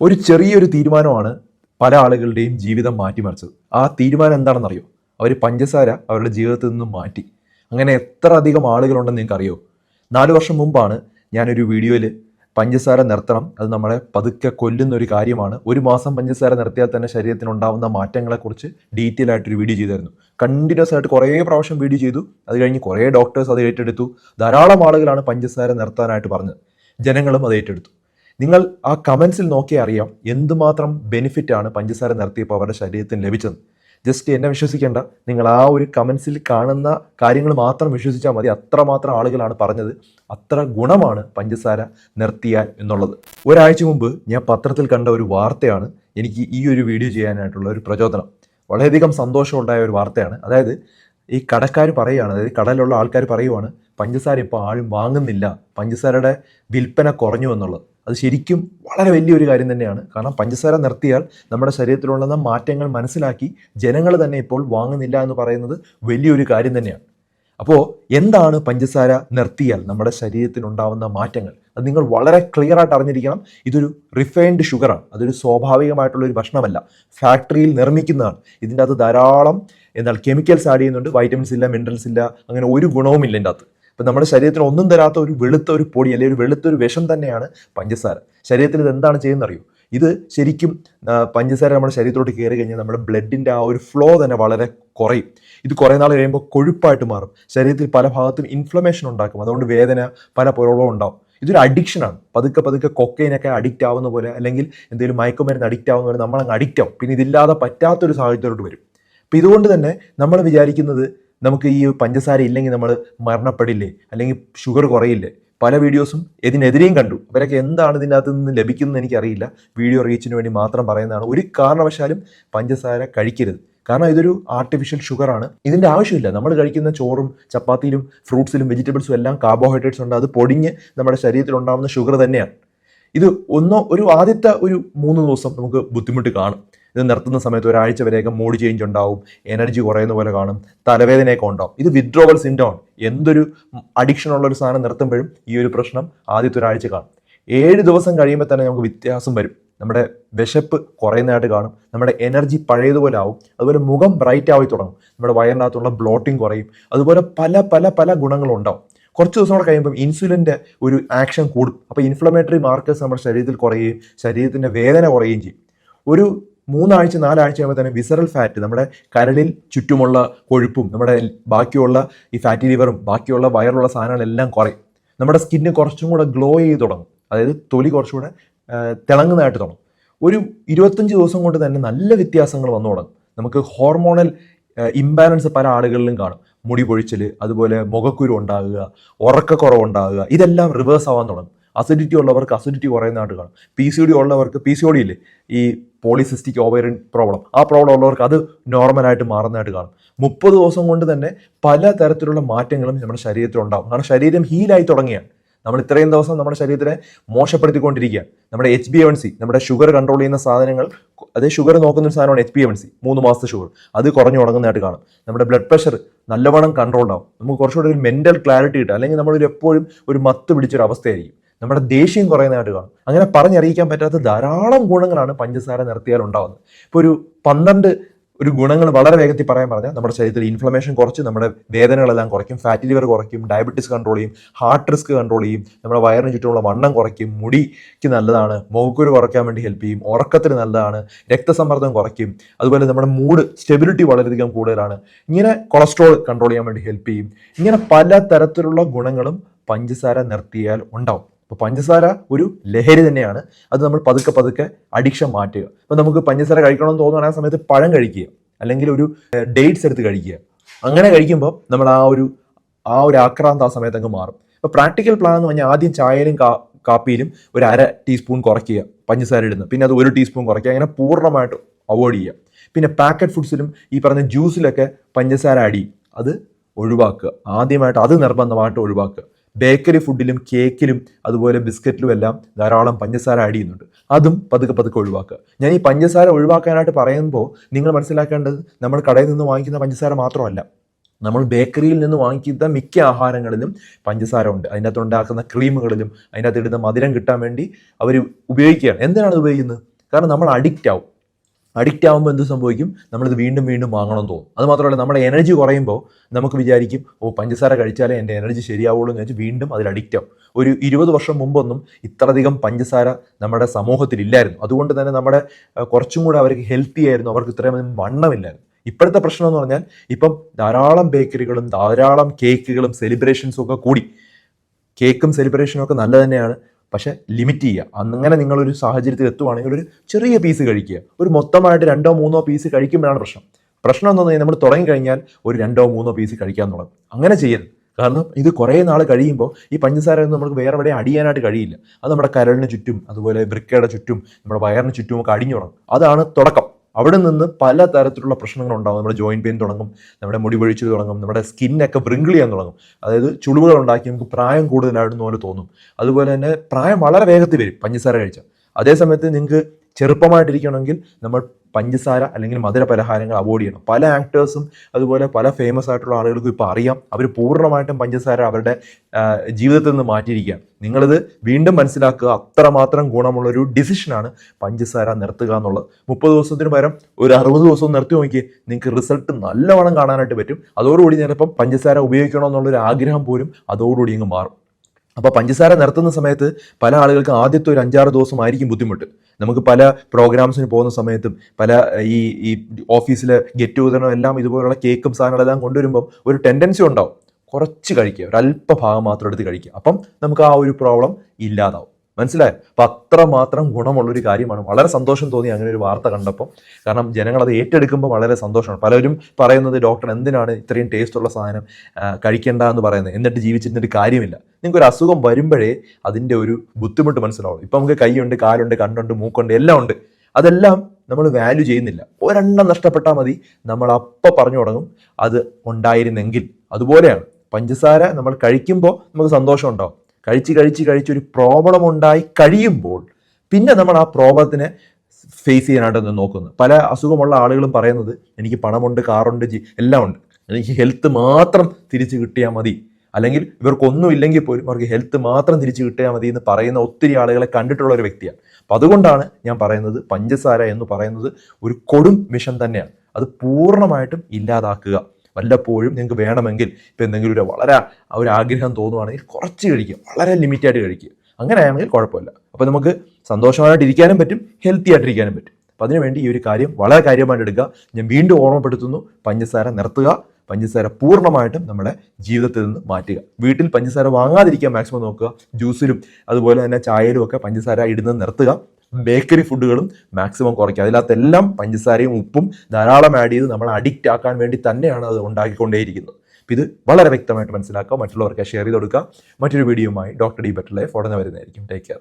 ഒരു ചെറിയൊരു തീരുമാനമാണ് പല ആളുകളുടെയും ജീവിതം മാറ്റിമറിച്ചത്. ആ തീരുമാനം എന്താണെന്നറിയോ? അവർ പഞ്ചസാര അവരുടെ ജീവിതത്തിൽ നിന്നും മാറ്റി. അങ്ങനെ എത്ര അധികം ആളുകളുണ്ടെന്ന് നിങ്ങൾക്ക് അറിയോ നാല് വർഷം മുമ്പാണ് ഞാനൊരു വീഡിയോയിൽ പഞ്ചസാര നിർത്തണം അത് നമ്മളെ പതുക്കെ കൊല്ലുന്ന ഒരു കാര്യമാണ്. ഒരു മാസം പഞ്ചസാര നിർത്തിയാൽ തന്നെ ശരീരത്തിനുണ്ടാവുന്ന മാറ്റങ്ങളെക്കുറിച്ച് ഡീറ്റെയിൽ ആയിട്ടൊരു വീഡിയോ ചെയ്തായിരുന്നു കണ്ടിന്യൂസ് ആയിട്ട് കുറേ പ്രാവശ്യം വീഡിയോ ചെയ്തു. അത് കഴിഞ്ഞ് കുറേ ഡോക്ടേഴ്സ് അത് ഏറ്റെടുത്തു. ധാരാളം ആളുകളാണ് പഞ്ചസാര നിർത്താനായിട്ട് പറഞ്ഞത്. ജനങ്ങളും അത് ഏറ്റെടുത്തു. നിങ്ങൾ ആ കമൻസിൽ നോക്കിയാൽ അറിയാം എന്തുമാത്രം ബെനിഫിറ്റ് ആണ് പഞ്ചസാര നിർത്തിയപ്പോൾ അവരുടെ ശരീരത്തിന് ലഭിച്ചത്. ജസ്റ്റ് എന്നെ വിശ്വസിക്കേണ്ട. നിങ്ങൾ ആ ഒരു കമൻസിൽ കാണുന്ന കാര്യങ്ങൾ മാത്രം വിശ്വസിച്ചാൽ മതി. അത്രമാത്രം ആളുകളാണ് പറഞ്ഞത്. അത്ര ഗുണമാണ് പഞ്ചസാര നിർത്തിയാൽ എന്നുള്ളത്. ഒരാഴ്ച മുമ്പ് ഞാൻ പത്രത്തിൽ കണ്ട ഒരു വാർത്തയാണ് എനിക്ക് ഈ ഒരു വീഡിയോ ചെയ്യാനായിട്ടുള്ള ഒരു പ്രചോദനം. വളരെയധികം സന്തോഷമുണ്ടായ ഒരു വാർത്തയാണ്. അതായത് ഈ കടക്കാർ പറയുകയാണ് അതായത് കടലിലുള്ള ആൾക്കാർ പറയുവാണ് പഞ്ചസാര ഇപ്പോൾ ആരും വാങ്ങുന്നില്ല. പഞ്ചസാരയുടെ വിൽപ്പന കുറഞ്ഞു എന്നുള്ളത്. അത് ശരിക്കും വളരെ വലിയൊരു കാര്യം തന്നെയാണ്. കാരണം പഞ്ചസാര നിർത്തിയാൽ നമ്മുടെ ശരീരത്തിലുള്ള മാറ്റങ്ങൾ മനസ്സിലാക്കി ജനങ്ങൾ തന്നെ ഇപ്പോൾ വാങ്ങുന്നില്ല എന്ന് പറയുന്നത് വലിയൊരു കാര്യം തന്നെയാണ്. അപ്പോൾ എന്താണ് പഞ്ചസാര നിർത്തിയാൽ നമ്മുടെ ശരീരത്തിനുണ്ടാവുന്ന മാറ്റങ്ങൾ? അത് നിങ്ങൾ വളരെ ക്ലിയർ ആയിട്ട് അറിഞ്ഞിരിക്കണം. ഇതൊരു റിഫൈൻഡ് ഷുഗറാണ് അതൊരു സ്വാഭാവികമായിട്ടുള്ള ഒരു ഭക്ഷണമല്ല. ഫാക്ടറിയിൽ നിർമ്മിക്കുന്നതാണ്. ഇതിന്റെ അകത്ത് ധാരാളം എന്നാൽ കെമിക്കൽസ് ആഡ് ചെയ്യുന്നുണ്ട്. വൈറ്റമിൻസ് ഇല്ല മിനറൽസ് ഇല്ല അങ്ങനെ ഒരു ഗുണവുമില്ല ഇതിന്റെ അകത്ത്. ഇപ്പം നമ്മുടെ ശരീരത്തിന് ഒന്നും തരാത്ത ഒരു വെളുത്ത ഒരു പൊടി അല്ലെങ്കിൽ ഒരു വെളുത്ത ഒരു വിഷം തന്നെയാണ് പഞ്ചസാര. ശരീരത്തിൽ ഇത് എന്താണ് ചെയ്യുന്നത് അറിയൂ? ഇത് ശരിക്കും പഞ്ചസാര നമ്മുടെ ശരീരത്തിലോട്ട് കയറി കഴിഞ്ഞാൽ നമ്മുടെ ബ്ലഡിന്റെ ആ ഒരു ഫ്ലോ തന്നെ വളരെ കുറയും. ഇത് കുറേ നാൾ കഴിയുമ്പോൾ കൊഴുപ്പായിട്ട് മാറും. ശരീരത്തിൽ പല ഭാഗത്തും ഇൻഫ്ലമേഷൻ ഉണ്ടാക്കും. അതുകൊണ്ട് വേദന പല പ്രോബ്ലം ഉണ്ടാവും. ഇതൊരു അഡിക്ഷനാണ് പതുക്കെ പതുക്കെ കൊക്കൈനൊക്കെ അഡിക്റ്റ് ആവുന്ന പോലെ അല്ലെങ്കിൽ എന്തെങ്കിലും മയക്കുമരുന്ന് അഡിക്റ്റ് ആവുന്ന പോലെ നമ്മളങ്ങ് അഡിക്റ്റ് ആവും. പിന്നെ ഇതില്ലാതെ പറ്റാത്തൊരു സാഹചര്യത്തിലോട്ട് വരും. അപ്പം ഇതുകൊണ്ട് തന്നെ നമ്മൾ വിചാരിക്കുന്നത് നമുക്ക് ഈ പഞ്ചസാര ഇല്ലെങ്കിൽ നമ്മൾ മരണപ്പെടില്ലേ? അല്ലെങ്കിൽ ഷുഗർ കുറയില്ലേ? പല വീഡിയോസും ഇതിനെതിരെയും കണ്ടു. അവരൊക്കെ എന്താണ് ഇതിന്റെ അകത്ത് നിന്ന് ലഭിക്കുന്നത് എനിക്കറിയില്ല. വീഡിയോ റീച്ചിന് വേണ്ടി മാത്രം പറയുന്നതാണ്. ഒരു കാരണവശാലും പഞ്ചസാര കഴിക്കരുത്. കാരണം ഇതൊരു ആർട്ടിഫിഷ്യൽ ഷുഗറാണ് ഇതിന്റെ ആവശ്യമില്ല. നമ്മൾ കഴിക്കുന്ന ചോറും ചപ്പാത്തിയിലും ഫ്രൂട്ട്സിലും വെജിറ്റബിൾസും എല്ലാം കാർബോഹൈഡ്രേറ്റ്സ് ഉണ്ട്. അത് പൊടിഞ്ഞ് നമ്മുടെ ശരീരത്തിൽ ഉണ്ടാകുന്ന ഷുഗർ തന്നെയാണ്. ഇത് ഒന്നോ ഒരു ആദ്യത്തെ ഒരു മൂന്ന് ദിവസം നമുക്ക് ബുദ്ധിമുട്ട് കാണും. ഇത് നിർത്തുന്ന സമയത്ത് ഒരാഴ്ച വരെയൊക്കെ മൂഡ് ചേഞ്ച് ഉണ്ടാവും എനർജി കുറയുന്ന പോലെ കാണും തലവേദനയൊക്കെ ഉണ്ടാവും. ഇത് വിഡ്രോവൽ സിൻഡോൺ എന്തൊരു അഡിക്ഷൻ ഉള്ള ഒരു സാധനം നിർത്തുമ്പോഴും ഈ ഒരു പ്രശ്നം ആദ്യത്തെ ഒരാഴ്ച കാണും. ഏഴ് ദിവസം കഴിയുമ്പോൾ തന്നെ നമുക്ക് വ്യത്യാസം വരും. നമ്മുടെ വിശപ്പ് കുറയുന്നതായിട്ട് കാണും. നമ്മുടെ എനർജി പഴയതുപോലെ ആവും. അതുപോലെ മുഖം ബ്രൈറ്റ് ആയി തുടങ്ങും. നമ്മുടെ വയറിനകത്തുള്ള ബ്ലോട്ടിങ് കുറയും. അതുപോലെ പല പല പല ഗുണങ്ങളും ഉണ്ടാവും കുറച്ച് ദിവസം കൂടെ കഴിയുമ്പോൾ ഇൻസുലിന്റെ ഒരു ആക്ഷൻ കൂടും. അപ്പോൾ ഇൻഫ്ലമേറ്ററി മാർക്കേഴ്സ് നമ്മുടെ ശരീരത്തിൽ കുറയുകയും ശരീരത്തിന്റെ വേദന കുറയുകയും ചെയ്യും. ഒരു മൂന്നാഴ്ച നാലാഴ്ച ആകുമ്പോൾ തന്നെ വിസറൽ ഫാറ്റ് നമ്മുടെ കരളിൽ ചുറ്റുമുള്ള കൊഴുപ്പും നമ്മുടെ ബാക്കിയുള്ള ഈ ഫാറ്റി ലിവറും ബാക്കിയുള്ള വയറുള്ള സാധനങ്ങളെല്ലാം കുറയും. നമ്മുടെ സ്കിന്ന് കുറച്ചും കൂടെ ഗ്ലോ ചെയ്ത് തുടങ്ങും. അതായത് തൊലി കുറച്ചുകൂടെ തിളങ്ങുന്നതായിട്ട് തുടങ്ങും. ഒരു ഇരുപത്തഞ്ച് ദിവസം കൊണ്ട് തന്നെ നല്ല വ്യത്യാസങ്ങൾ വന്നു തുടങ്ങും. നമുക്ക് ഹോർമോണൽ ഇംബാലൻസ് പല ആളുകളിലും കാണും. മുടി പൊഴിച്ചൽ അതുപോലെ മുഖക്കുരു ഉണ്ടാകുക ഉറക്കക്കുറവ് ഉണ്ടാകുക ഇതെല്ലാം റിവേഴ്സ് ആവാൻ തുടങ്ങും. അസിഡിറ്റി ഉള്ളവർക്ക് അസിഡിറ്റി കുറയുന്നതായിട്ട് കാണും. പി സി ഡി ഉള്ളവർക്ക് പി സി ഒ ഡി ഇല്ലേ? ഈ പോളിസിസ്റ്റിക് ഓവറിൻ പ്രോബ്ലം ആ പ്രോബ്ലം ഉള്ളവർക്ക് അത് നോർമലായിട്ട് മാറുന്നതായിട്ട് കാണും. മുപ്പത് ദിവസം കൊണ്ട് തന്നെ പല തരത്തിലുള്ള മാറ്റങ്ങളും നമ്മുടെ ശരീരത്തിൽ ഉണ്ടാകും. കാരണം ശരീരം ഹീലായി തുടങ്ങിയാണ് നമ്മൾ ഇത്രയും ദിവസം നമ്മുടെ ശരീരത്തിനെ മോശപ്പെടുത്തിക്കൊണ്ടിരിക്കുകയാണ് നമ്മുടെ എച്ച് ബി എൻ സി നമ്മുടെ ഷുഗർ കൺട്രോൾ ചെയ്യുന്ന സാധനങ്ങൾ അതേ ഷുഗർ നോക്കുന്ന ഒരു സാധനമാണ് എച്ച് ബി എൻ സി മൂന്ന് മാസത്തെ ഷുഗർ അത് കുറഞ്ഞു തുടങ്ങുന്നതായിട്ട് കാണും. നമ്മുടെ ബ്ലഡ് പ്രഷർ നല്ലവണ്ണം കൺട്രോൾ ആവും നമുക്ക് കുറച്ചുകൂടി ഒരു മെന്റൽ ക്ലാരിറ്റി കിട്ടും. അല്ലെങ്കിൽ നമ്മളൊരു എപ്പോഴും ഒരു മത്ത് പിടിച്ചൊരു അവസ്ഥയായിരിക്കും നമ്മുടെ ദേഷ്യം കുറയുന്നതായിട്ട് കാണും. അങ്ങനെ പറഞ്ഞറിയിക്കാൻ പറ്റാത്ത ധാരാളം ഗുണങ്ങളാണ് പഞ്ചസാര നിർത്തിയാൽ ഉണ്ടാവുന്നത്. ഇപ്പോൾ ഒരു പന്ത്രണ്ട് ഒരു ഗുണങ്ങൾ വളരെ വേഗത്തിൽ പറയാൻ പറഞ്ഞാൽ നമ്മുടെ ശരീരത്തിൽ ഇൻഫ്ലമേഷൻ കുറച്ച് നമ്മുടെ വേദനകളെല്ലാം കുറയ്ക്കും ഫാറ്റ് ലിവർ കുറയ്ക്കും ഡയബറ്റീസ് കൺട്രോൾ ചെയ്യും ഹാർട്ട് റിസ്ക് കൺട്രോൾ ചെയ്യും നമ്മുടെ വയറിന് ചുറ്റുമുള്ള വണ്ണം കുറയ്ക്കും മുടിക്ക് നല്ലതാണ് മുഖക്കുരു കുറയ്ക്കാൻ വേണ്ടി ഹെൽപ്പ് ചെയ്യും ഉറക്കത്തിന് നല്ലതാണ് രക്തസമ്മർദ്ദം കുറയ്ക്കും അതുപോലെ നമ്മുടെ മൂഡ് സ്റ്റെബിലിറ്റി വളരെയധികം കൂടുതലാണ്. ഇങ്ങനെ കൊളസ്ട്രോൾ കൺട്രോൾ ചെയ്യാൻ വേണ്ടി ഹെൽപ്പ് ചെയ്യും. ഇങ്ങനെ പല തരത്തിലുള്ള ഗുണങ്ങളും പഞ്ചസാര നിർത്തിയാൽ ഉണ്ടാവും. അപ്പോൾ പഞ്ചസാര ഒരു ലഹരി തന്നെയാണ്. അത് നമ്മൾ പതുക്കെ പതുക്കെ അഡിക്ഷൻ മാറ്റുക. അപ്പോൾ നമുക്ക് പഞ്ചസാര കഴിക്കണമെന്ന് തോന്നുകയാണെങ്കിൽ ആ സമയത്ത് പഴം കഴിക്കുക. അല്ലെങ്കിൽ ഒരു ഡേറ്റ്സ് എടുത്ത് കഴിക്കുക. അങ്ങനെ കഴിക്കുമ്പോൾ നമ്മൾ ആ ഒരു ആ ഒരു ആക്രാന്ത ആ സമയത്ത് അങ്ങ് മാറും. അപ്പോൾ പ്രാക്ടിക്കൽ പ്ലാൻ എന്ന് പറഞ്ഞാൽ ആദ്യം ചായയിലും കാപ്പിയിലും ഒരു അര ടീസ്പൂൺ കുറയ്ക്കുക പഞ്ചസാര ഇടുന്നത് പിന്നെ അത് ഒരു ടീസ്പൂൺ കുറയ്ക്കുക. അങ്ങനെ പൂർണമായിട്ട് അവോയ്ഡ് ചെയ്യുക. പിന്നെ പാക്കറ്റ് ഫുഡ്സിലും ഈ പറഞ്ഞ ജ്യൂസിലൊക്കെ പഞ്ചസാര അടി. അത് ഒഴിവാക്കുക. ആദ്യമായിട്ട് അത് നിർബന്ധമായിട്ട് ഒഴിവാക്കുക. ബേക്കറി ഫുഡിലും കേക്കിലും അതുപോലെ ബിസ്ക്കറ്റിലും എല്ലാം ധാരാളം പഞ്ചസാര ആഡ് ചെയ്യുന്നുണ്ട്. അതും പതുക്കെ പതുക്കെ ഒഴിവാക്കുക. ഞാൻ ഈ പഞ്ചസാര ഒഴിവാക്കാനായിട്ട് പറയുമ്പോൾ നിങ്ങൾ മനസ്സിലാക്കേണ്ടത് നമ്മൾ കടയിൽ നിന്ന് വാങ്ങിക്കുന്ന പഞ്ചസാര മാത്രമല്ല. നമ്മൾ ബേക്കറിയിൽ നിന്ന് വാങ്ങിക്കുന്ന മിക്ക ആഹാരങ്ങളിലും പഞ്ചസാര ഉണ്ട്. അതിനകത്ത് ഉണ്ടാക്കുന്ന ക്രീമുകളിലും അതിനകത്ത് ഇടുന്ന മധുരം കിട്ടാൻ വേണ്ടി അവർ ഉപയോഗിക്കുകയാണ്. എന്തിനാണ് ഉപയോഗിക്കുന്നത്? കാരണം നമ്മൾ അഡിക്റ്റ് ആവും. അഡിക്റ്റ് ആകുമ്പോൾ എന്ത് സംഭവിക്കും? നമ്മളിത് വീണ്ടും വീണ്ടും വാങ്ങണം തോന്നും. അത് മാത്രമല്ല നമ്മുടെ എനർജി കുറയുമ്പോൾ നമുക്ക് വിചാരിക്കും ഓ പഞ്ചസാര കഴിച്ചാലേ എന്റെ എനർജി ശരിയാവുള്ളൂ എന്ന് വെച്ചാൽ വീണ്ടും അതിൽ അഡിക്റ്റ് ആവും. ഒരു ഇരുപത് വർഷം മുമ്പൊന്നും ഇത്രയധികം പഞ്ചസാര നമ്മുടെ സമൂഹത്തിൽ ഇല്ലായിരുന്നു. അതുകൊണ്ട് തന്നെ നമ്മുടെ കുറച്ചും കൂടെ അവർക്ക് ഹെൽത്തി ആയിരുന്നു. അവർക്ക് ഇത്രയും വണ്ണമില്ലായിരുന്നു. ഇപ്പോഴത്തെ പ്രശ്നം എന്ന് പറഞ്ഞാൽ ഇപ്പം ധാരാളം ബേക്കറികളും ധാരാളം കേക്കുകളും സെലിബ്രേഷൻസും ഒക്കെ കൂടി. കേക്കും സെലിബ്രേഷനും ഒക്കെ നല്ല തന്നെയാണ്. പക്ഷെ ലിമിറ്റ് ചെയ്യുക. അങ്ങനെ നിങ്ങളൊരു സാഹചര്യത്തിൽ എത്തുവാണെങ്കിൽ ഒരു ചെറിയ പീസ് കഴിക്കുക. ഒരു മൊത്തമായിട്ട് രണ്ടോ മൂന്നോ പീസ് കഴിക്കുമ്പോഴാണ് പ്രശ്നം. പ്രശ്നം എന്ന് പറഞ്ഞാൽ നമ്മൾ തുടങ്ങി കഴിഞ്ഞാൽ ഒരു രണ്ടോ മൂന്നോ പീസ് തുടങ്ങും. അങ്ങനെ ചെയ്യരുത്. കാരണം ഇത് കുറേ നാൾ കഴിയുമ്പോൾ ഈ പഞ്ചസാര ഒന്നും നമുക്ക് വേറെ എവിടെ അടിയാനായിട്ട് കഴിയില്ല. അത് നമ്മുടെ കരളിന് ചുറ്റും അതുപോലെ വൃക്കയുടെ ചുറ്റും നമ്മുടെ വയറിന് ചുറ്റും ഒക്കെ അടിഞ്ഞു തുടങ്ങും. അതാണ് തുടക്കം. അവിടെ നിന്ന് പല തരത്തിലുള്ള പ്രശ്നങ്ങൾ ഉണ്ടാകും. നമ്മുടെ ജോയിന്റ് പെയിൻ തുടങ്ങും നമ്മുടെ മുടി പൊഴിച്ചു തുടങ്ങും നമ്മുടെ സ്കിന്നൊക്കെ ബ്രിങ്കിൾ ചെയ്യാൻ തുടങ്ങും. അതായത് ചുളിവുകൾ ഉണ്ടാക്കി നമുക്ക് പ്രായം കൂടുതലായിരുന്നു പോലെ തോന്നും. അതുപോലെ തന്നെ പ്രായം വളരെ വേഗത്തിൽ വരും പഞ്ചസാര കഴിച്ചാൽ. അതേസമയത്ത് നിങ്ങൾക്ക് ചെറുപ്പമായിട്ടിരിക്കണമെങ്കിൽ നമ്മൾ പഞ്ചസാര അല്ലെങ്കിൽ മധുര പലഹാരങ്ങൾ അവോയ്ഡ് ചെയ്യണം. പല ആക്ടേഴ്സും അതുപോലെ പല ഫേമസ് ആയിട്ടുള്ള ആളുകൾക്കും ഇപ്പോൾ അറിയാം. അവർ പൂർണമായിട്ടും പഞ്ചസാര അവരുടെ ജീവിതത്തിൽ നിന്ന് മാറ്റിയിരിക്കുകയാണ്. നിങ്ങളിത് വീണ്ടും മനസ്സിലാക്കുക. അത്രമാത്രം ഗുണമുള്ള ഒരു ഡിസിഷനാണ് പഞ്ചസാര നിർത്തുക എന്നുള്ളത്. മുപ്പത് ദിവസത്തിന് പകരം ഒരു അറുപത് ദിവസം നിർത്തി നോക്കി നിങ്ങൾക്ക് റിസൾട്ട് നല്ലവണ്ണം കാണാനായിട്ട് പറ്റും. അതോടുകൂടി ചിലപ്പം പഞ്ചസാര ഉപയോഗിക്കണമെന്നുള്ളൊരു ആഗ്രഹം പോലും അതോടുകൂടി ഇങ്ങ് മാറും. അപ്പോൾ പഞ്ചസാര നിർത്തുന്ന സമയത്ത് പല ആളുകൾക്ക് ആദ്യത്തെ ഒരു അഞ്ചാറ് ദിവസമായിരിക്കും ബുദ്ധിമുട്ട്. നമുക്ക് പല പ്രോഗ്രാംസിന് പോകുന്ന സമയത്തും പല ഈ ഈ ഓഫീസിലെ ഗെറ്റ് ടുഗദറും എല്ലാം ഇതുപോലുള്ള കേക്കും സാധനങ്ങളെല്ലാം കൊണ്ടുവരുമ്പം ഒരു ടെൻഡൻസി ഉണ്ടാവും. കുറച്ച് കഴിക്കുക. ഒരു അല്പ ഭാഗം മാത്രം എടുത്ത് കഴിക്കുക. അപ്പം നമുക്ക് ആ ഒരു പ്രോബ്ലം ഇല്ലാതാവും. മനസ്സിലായോ? അപ്പം അത്രമാത്രം ഗുണമുള്ളൊരു കാര്യമാണ്. വളരെ സന്തോഷം തോന്നി അങ്ങനെ ഒരു വാർത്ത കണ്ടപ്പോൾ കാരണം ജനങ്ങൾ അത് ഏറ്റെടുക്കുമ്പോൾ വളരെ സന്തോഷമാണ്. പലരും പറയുന്നത് ഡോക്ടർ എന്തിനാണ് ഇത്രയും ടേസ്റ്റ് ഉള്ള സാധനം കഴിക്കേണ്ട എന്ന് പറയുന്നത്? എന്നിട്ട് ജീവിച്ചിരുന്നിട്ട് കാര്യമില്ല. നിങ്ങൾക്ക് ഒരു അസുഖം വരുമ്പോഴേ അതിന്റെ ഒരു ബുദ്ധിമുട്ട് മനസ്സിലാവുള്ളൂ. ഇപ്പം നമുക്ക് കൈയുണ്ട് കാലുണ്ട് കണ്ണുണ്ട് മൂക്കുണ്ട് എല്ലാം ഉണ്ട്. അതെല്ലാം നമ്മൾ വാല്യൂ ചെയ്യുന്നില്ല. ഒരെണ്ണം നഷ്ടപ്പെട്ടാൽ മതി. നമ്മൾ അപ്പം പറഞ്ഞു തുടങ്ങും. അത് ഉണ്ടായിരുന്നെങ്കിൽ. അതുപോലെയാണ്. പഞ്ചസാര നമ്മൾ കഴിക്കുമ്പോൾ നമുക്ക് സന്തോഷം ഉണ്ടാവും കഴിച്ച് കഴിച്ച് ഒരു പ്രോബ്ലം ഉണ്ടായി കഴിയുമ്പോൾ പിന്നെ നമ്മൾ ആ പ്രോബ്ലത്തിനെ ഫേസ് ചെയ്യാനായിട്ട് നോക്കുന്നത് പല അസുഖമുള്ള ആളുകളും പറയുന്നത് എനിക്ക് പണമുണ്ട് കാറുണ്ട് ജി എല്ലാം ഉണ്ട്. എനിക്ക് ഹെൽത്ത് മാത്രം തിരിച്ച് കിട്ടിയാൽ മതി. അല്ലെങ്കിൽ ഇവർക്കൊന്നും ഇല്ലെങ്കിൽ പോലും അവർക്ക് ഹെൽത്ത് മാത്രം തിരിച്ച് കിട്ടിയാൽ മതി എന്ന് പറയുന്ന ഒത്തിരി ആളുകളെ കണ്ടിട്ടുള്ള ഒരു വ്യക്തിയാണ്. അപ്പം അതുകൊണ്ടാണ് ഞാൻ പറയുന്നത് പഞ്ചസാര എന്ന് പറയുന്നത് ഒരു കൊടും മിഷൻ തന്നെയാണ്. അത് പൂർണമായിട്ടും ഇല്ലാതാക്കുക. വല്ലപ്പോഴും നിങ്ങൾക്ക് വേണമെങ്കിൽ ഇപ്പം എന്തെങ്കിലും ഒരു വളരെ ഒരു ആഗ്രഹം തോന്നുവാണെങ്കിൽ കുറച്ച് കഴിക്കുക. വളരെ ലിമിറ്റായിട്ട് കഴിക്കുക. അങ്ങനെയാണെങ്കിൽ കുഴപ്പമില്ല. അപ്പോൾ നമുക്ക് സന്തോഷമായിട്ട് ഇരിക്കാനും പറ്റും ഹെൽത്തി ആയിട്ടിരിക്കാനും പറ്റും. അപ്പം അതിനുവേണ്ടി ഈ ഒരു കാര്യം വളരെ കാര്യമായിട്ട് എടുക്കുക. ഞാൻ വീണ്ടും ഓർമ്മപ്പെടുത്തുന്നു. പഞ്ചസാര നിർത്തുക. പഞ്ചസാര പൂർണമായിട്ടും നമ്മുടെ ജീവിതത്തിൽ നിന്ന് മാറ്റുക. വീട്ടിൽ പഞ്ചസാര വാങ്ങാതിരിക്കാൻ മാക്സിമം നോക്കുക. ജ്യൂസിലും അതുപോലെ തന്നെ ചായയിലും ഒക്കെ പഞ്ചസാര ഇടുന്നത് നിർത്തുക. ബേക്കറി ഫുഡുകളും മാക്സിമം കുറയ്ക്കുക അതിനകത്തെല്ലാം പഞ്ചസാരയും ഉപ്പും ധാരാളം ആഡ് ചെയ്ത് നമ്മൾ അഡിക്റ്റ് ആക്കാൻ വേണ്ടി തന്നെയാണ് അത് ഉണ്ടാക്കിക്കൊണ്ടേയിരിക്കുന്നത്. ഇത് വളരെ വ്യക്തമായിട്ട് മനസ്സിലാക്കുക. മറ്റുള്ളവർക്ക് ഷെയർ ചെയ്ത് കൊടുക്കുക. മറ്റൊരു വീഡിയോയുമായി ഡോക്ടർ ഡി ബെറ്റലെ ലൈഫ് ഉടനെ വരുന്നതായിരിക്കും. Take care